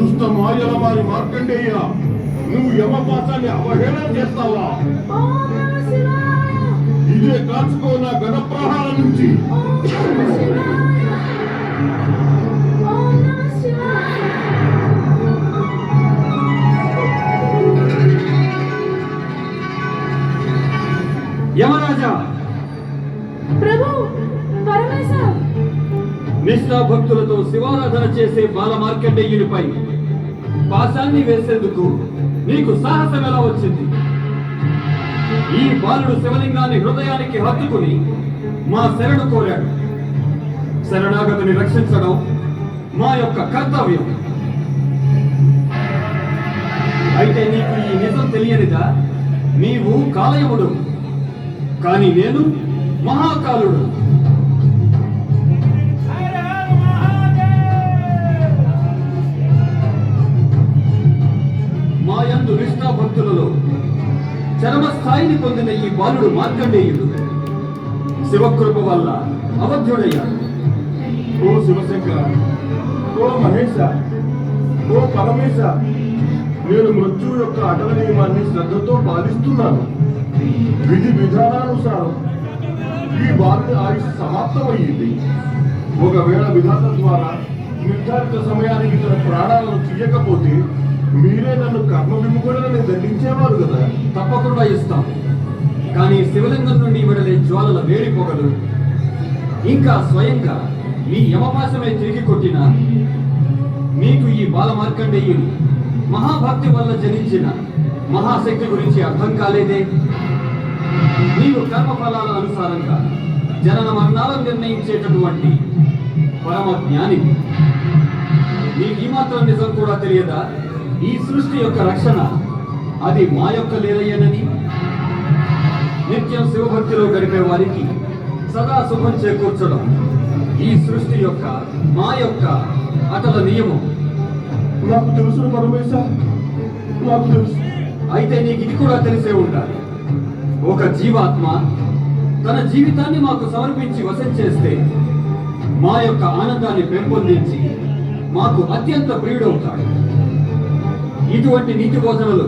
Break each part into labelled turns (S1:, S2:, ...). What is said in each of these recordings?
S1: మార్కండేయ నువ్వు యమపాసాన్ని అవహేళన చేస్తావా? ఇదే కాచుకో నా గణ ప్రహారం నుంచి.
S2: యమరాజా!
S3: ప్రభు పరమేశ
S2: నిష్ఠా భక్తులతో శివారాధన చేసే బాల మార్కండేయునిపై పాశాన్ని వేసేందుకు నీకు సాహసం ఎలా వచ్చింది? ఈ బాలుడు శివలింగాన్ని హృదయానికి హత్తుకుని మా శరణు కోరాడు. శరణాగతిని రక్షించడం మా యొక్క కర్తవ్యం. అయితే నీకు ఈ నిజం తెలియనిదా? నీవు కాలయముడు కానీ నేను మహాకాలుడు. మాయందు భక్తులలో చరమ స్థాయిని పొందిన ఈ బాలుడు మార్కండేయుడు. శివకృప వల్ల అవధ్యుడయ్యాడు.
S1: ఓ శివశంకర ఓ మహేశ ఓ పరమేశ నేను మృత్యు యొక్క అటల నియమాన్ని శ్రద్ధతో పాలిస్తున్నాను. విధి విధానానుసారం ఈ బాలుడి ఆయుష్ సమాప్తమయ్యింది. ఒకవేళ విధానం ద్వారా నిర్ధారిత సమయానికి తన ప్రాణాలను తీయకపోతే మీరే నన్ను కర్మ విముఖుడని దండించేవారు కదా.
S2: తప్పకుండా ఇస్తాం. కానీ శివలింగం నుండి విడలే జ్వాలల వేడి పొగలు ఇంకా స్వయంగా మీ యమపాశమే తిరిగి కొట్టిన మీకు ఈ బాల మార్కండేయుని మహాభక్తి వల్ల జనించిన మహాశక్తి గురించి అర్థం కాలేదే? నీవు కర్మఫలాల అనుసారంగా జనన మరణాలను నిర్ణయించేటటువంటి పరమ జ్ఞాని నీకు ఈ మాత్రం నిజం కూడా తెలియదా? ఈ సృష్టి యొక్క రక్షణ అది మా యొక్క లీలయ్యనని నిత్యం శివభక్తిలో గడిపే వారికి సదా శుభం చేకూర్చడం. ఈ సృష్టి యొక్క మా యొక్క అటల నియమం.
S1: నాకు తెలుసు పరమేశ నాకు తెలుసు.
S2: అయితే నీకు ఇది కూడా తెలిసే ఉండాలి. ఒక జీవాత్మ తన జీవితాన్ని మాకు సమర్పించి వశం చేస్తే మా యొక్క ఆనందాన్ని పెంపొందించి మాకు అత్యంత ప్రియుడవుతాడు. ఇటువంటి నీతి బోధనలు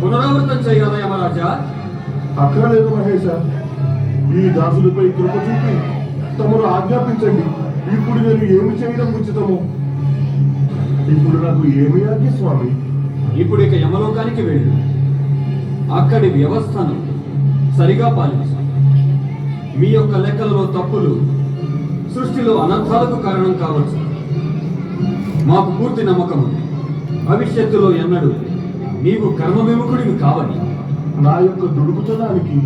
S2: పునరావృతం చేయాలా యమరాజా?
S1: అక్కర్లేదు మహేశ ఈ దాసులపై కృప చూపి తమరు ఆజ్ఞాపించండి. ఇప్పుడు నేను ఏమి చేయడం ఉచితము? ఇప్పుడు నాకు ఏమి ఆజ్ఞ స్వామి?
S2: ఇప్పుడు ఇక యమలోకానికి వెళ్ళు. అక్కడి వ్యవస్థను సరిగా పాలించు. మీ యొక్క లెక్కలలో తప్పులు సృష్టిలో అనర్థాలకు కారణం కావచ్చు. మాకు పూర్తి నమ్మకం ఉంది. భవిష్యత్తులో ఎన్నడు నీవు కర్మ విముఖుడివి కావని.
S1: నా యొక్క దుడుకుతనానికి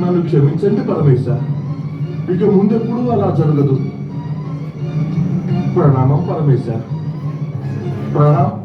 S1: నన్ను క్షమించండి పరమేశ ఇక ముందెప్పుడు అలా జరగదు. ప్రణామం పరమేశ ప్రణామం